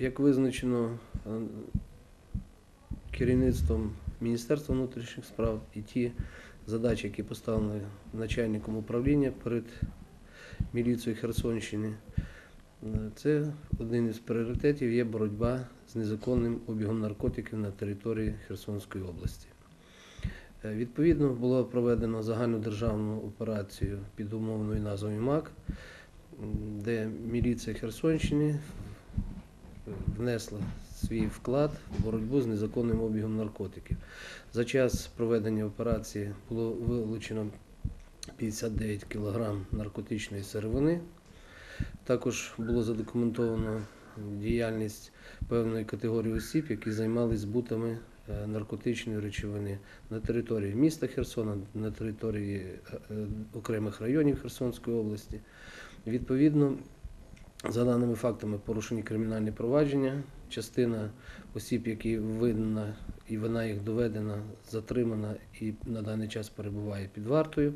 Як визначено е, керівництвом Міністерства внутрішніх справ і ті задачі, які поставлені начальником управління перед міліцією Херсонщини, е, це один із пріоритетів є боротьба з незаконним обігом наркотиків на території Херсонської області. Е, Відповідно, було проведено загальнодержавну операцію під умовною назвою МАК, де міліція Херсонщини внесла свій вклад в боротьбу з незаконним обігом наркотиків. За час проведення операції було вилучено 59 кг наркотичної сировини. Також було задокументовано діяльність певної категорії осіб, які займалися збутами е, наркотичної речовини на території міста Херсона, на території е, е, окремих районів Херсонської області. Відповідно, за даними фактами порушені кримінальні провадження. Частина осіб, які винна і вина їх доведена, затримана і на даний час перебуває під вартою.